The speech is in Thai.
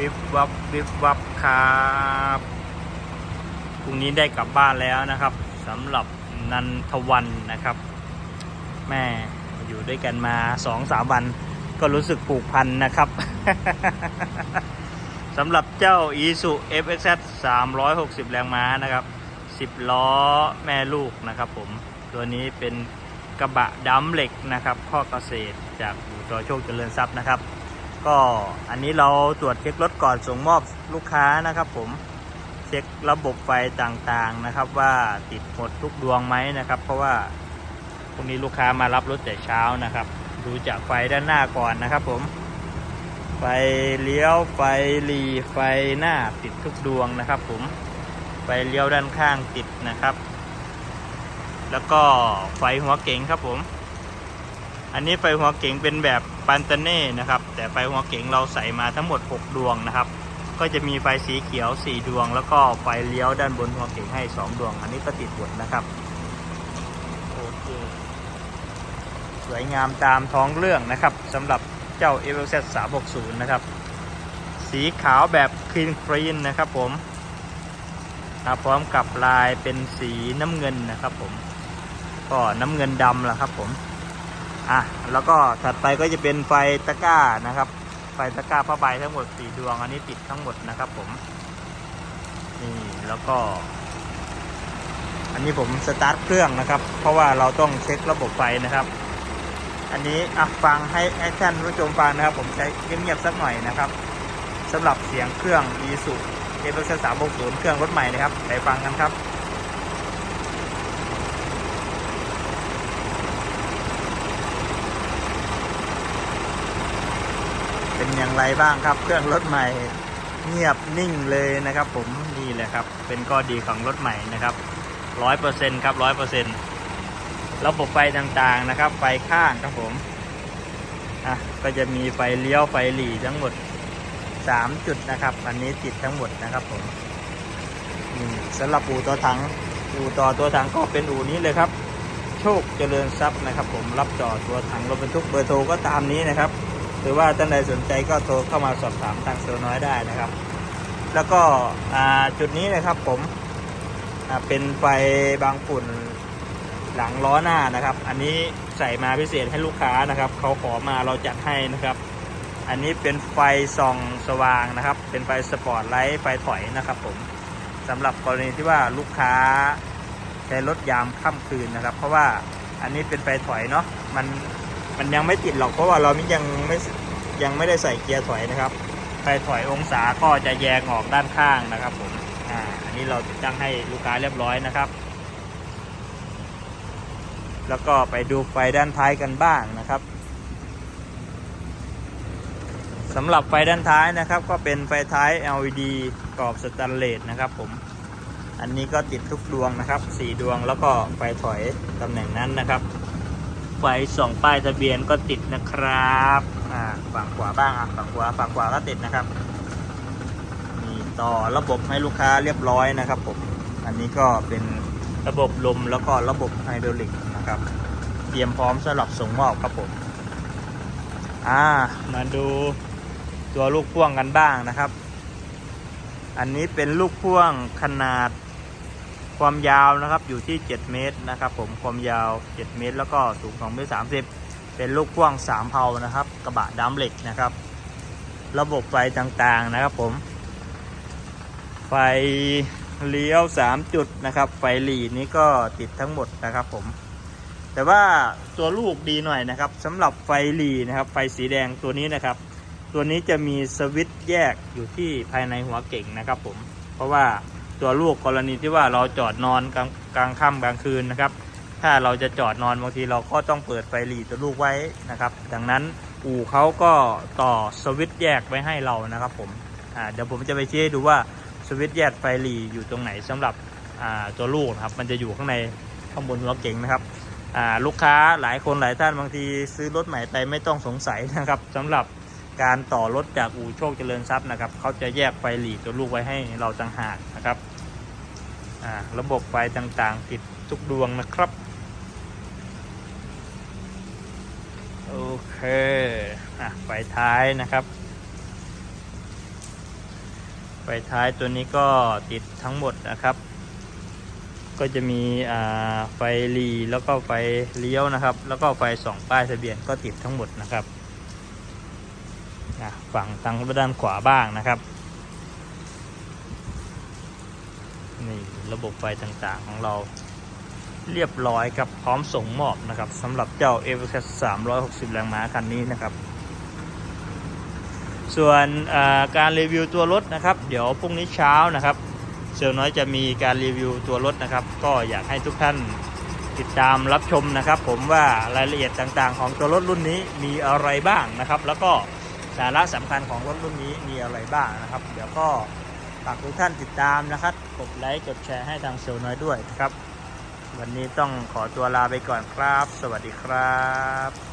วิบวับวิบวับครับพรุ่งนี้ได้กลับบ้านแล้วนะครับสำหรับนันทวันนะครับ แม่อยู่ด้วยกันมาสองสามวัน ก็รู้สึกผูกพันนะครับสำหรับเจ้า i s u FXZ 360 แรงม้านะครับ 10 ล้อแม่ลูกนะครับผม ตัวนี้เป็นกระบะดัมเหล็กนะครับ ข้อเกษตรจากอู่จอโชคเจริญทรัพย์นะครับ ก็อันนี้เราตรวจเช็ครถก่อนส่งมอบลูกค้านะครับ ผมเช็คระบบไฟต่างๆนะครับ ว่าติดหมดทุกดวงไหมนะครับ เพราะว่าพรุ่งนี้ลูกค้ามารับรถแต่เช้านะครับ ดูจากไฟด้านหน้าก่อนนะครับ ผม ไฟเลี้ยวไฟหลีไฟหน้าติดทุกดวงนะครับ ผมไฟเลี้ยวด้านข้างติดนะครับ แล้วก็ไฟหัวเก๋งครับผม อันนี้ไฟหัวเก๋งเป็นแบบปันเตเน่นะครับ แต่ไฟหัวเก๋งเราใส่มาทั้งหมด 6 ดวงนะครับ ก็จะมีไฟสีเขียว 4 ดวง แล้วก็ไฟเลี้ยวด้านบนหัวเก๋งให้ 2 ดวง อันนี้ก็ติดหมดนะครับโอเคสวยงามตามท้องเรื่องนะครับสำหรับเจ้า e v o z 360 นะครับ สีขาวแบบคลีนครีนนะครับผมพร้อมกับลายเป็นสีน้ำเงินนะครับผม ก็น้ำเงินดำแหละครับผม อะแล้วก็ถัดไปก็จะเป็นไฟตะกร้านะครับ ไฟตะกร้าผ้าใบทั้งหมด4ดวงอันนี้ติดทั้งหมดนะครับผมนี่แล้วก็ อันนี้ผมสตาร์ทเครื่องนะครับ เพราะว่าเราต้องเช็คระบบไฟนะครับ อันนี้อะฟังให้ให้ท่านผู้ชมฟังนะครับ ผมใช้เงียบๆสักหน่อยนะครับสำหรับเสียงเครื่อง e s u เอเวอร์สามหกศูนย์เครื่องรถใหม่นะครับไปฟังกันครับ เป็นอย่าง ไรบ้างครับ เครื่องรถใหม่เงียบนิ่งเลยนะครับ ผมนี่แหละครับ เป็นข้อดีของรถใหม่นะครับร้อยเปอร์เซ็นต์ครับร้อยเปอร์เซ็นต์ระบบไฟต่างๆนะครับ ไฟข้างครับผมอะก็จะมีไฟเลี้ยวไฟหลีทั้งหมด3จุดนะครับอันนี้ติดทั้งหมดนะครับผมนี่สำหรับอู่ตัวถังอู่ต่อตัวถังก็เป็นอู่นี้เลยครับ โชคเจริญทรัพย์นะครับ ผมรับจอดตัวถังรถบรรทุกเบอร์โทรก็ตามนี้นะครับ หรือว่าท่านใดสนใจก็โทรเข้ามาสอบถามทางเซลล์น้อยได้นะครับ แล้วก็จุดนี้นะครับผมเป็นไฟบางฝุ่นหลังล้อหน้านะครับ อันนี้ใส่มาพิเศษให้ลูกค้านะครับเขาขอมาเราจัดให้นะครับ อันนี้เป็นไฟส่องสว่างนะครับ เป็นไฟสปอร์ตไลท์ไฟถอยนะครับ ผมสำหรับกรณีที่ว่าลูกค้าใช้รถยามค่ำคืนนะครับ เพราะว่าอันนี้เป็นไฟถอยเนาะมัน มันยังไม่ติดหรอกเพราะว่าเรายังไม่ยังไม่ได้ใส่เกียร์ถอยนะครับไฟถอยองศาก็จะแยงออกด้านข้างนะครับผมอ่าอันนี้เราติดตั้งให้ลูกค้าเรียบร้อยนะครับ แล้วก็ไปดูไฟด้านท้ายกันบ้างนะครับสำหรับไฟด้านท้ายนะครับก็เป็นไฟท้าย LED กรอบสแตนเลสนะครับผม อันนี้ก็ติดทุกดวงนะครับสี่ดวงแล้วก็ไฟถอยตำแหน่งนั้นนะครับ ไฟส่องป้ายทะเบียนก็ติดนะครับอ่าฝั่งขวาบ้างอะฝั่งขวาฝั่งขวาก็ติดนะครับนี่ต่อระบบให้ลูกค้าเรียบร้อยนะครับผมอันนี้ก็เป็นระบบลมแล้วก็ระบบไฮดรอลิกนะครับ เตรียมพร้อมสำหรับส่งมอบครับผมอ่ามาดูตัวลูกพ่วงกันบ้างนะครับ อันนี้เป็นลูกพ่วงขนาด ความยาวนะครับอยู่ที่ 7 เมตรนะครับผมความยาว 7 เมตร แล้วก็สูง2เมตร30 เป็นลูกพ่วง 3 เพานะครับ กระบะดำเหล็กนะครับ ระบบไฟต่างๆนะครับผม ไฟเลี้ยว 3 จุดนะครับ ไฟหลีนี้ก็ติดทั้งหมดนะครับผม แต่ว่าตัวลูกดีหน่อยนะครับสำหรับไฟหลีนะครับ ไฟสีแดงตัวนี้นะครับ ตัวนี้จะมีสวิตช์แยกอยู่ที่ภายในหัวเก่งนะครับผม เพราะว่า ตัวลูกกรณีที่ว่าเราจอดนอนกลางกลางค่ำกลางคืนนะครับ ถ้าเราจะจอดนอนบางทีเราก็ต้องเปิดไฟหลีตัวลูกไว้นะครับ ดังนั้นอู่เขาก็ต่อสวิตช์แยกไว้ให้เรานะครับผมเดี๋ยวผมจะไปชี้ให้ดูว่าสวิตช์แยกไฟหลีอยู่ตรงไหนสำหรับตัวลูกนะครับ มันจะอยู่ข้างในข้างบนหัวเก่งนะครับลูกค้าหลายคนหลายท่านบางทีซื้อรถใหม่ไปไม่ต้องสงสัยนะครับสำหรับการต่อรถจากอู่โชคเจริญทรัพย์นะครับเขาจะแยกไฟหลีตัวลูกไว้ให้เราต่างหากนะครับ ระบบไฟต่างๆ ติดทุกดวงนะครับ โอเคอไฟท้ายนะครับ ไฟท้ายตัวนี้ก็ติดทั้งหมดนะครับ ก็จะมีไฟหลีแล้วก็ไฟเลี้ยวนะครับ แล้วก็ไฟส่องป้ายทะเบียนก็ติดทั้งหมดนะครับฝั่งทางด้านขวาบ้างนะครับ นี่ระบบไฟต่างๆของเรา เรียบร้อยครับพร้อมส่งมอบนะครับสำหรับเจ้า e v o c a t 360 แรงม้าคันนี้นะครับ ส่วนการรีวิวตัวรถนะครับ เดี๋ยวพรุ่งนี้เช้านะครับเซลน้อยจะมีการรีวิวตัวรถนะครับ ก็อยากให้ทุกท่านติดตามรับชมนะครับ ผมว่ารายละเอียดต่างๆ ของตัวรถรุ่นนี้มีอะไรบ้างนะครับ แล้วก็สาระสำคัญของรถรุ่นนี้มีอะไรบ้างนะครับ เดี๋ยวก็ ฝากทุกท่านติดตามนะครับ กดไลค์ กดแชร์ให้ทางเซลลน้อยด้วยนะครับ วันนี้ต้องขอตัวลาไปก่อนครับ สวัสดีครับ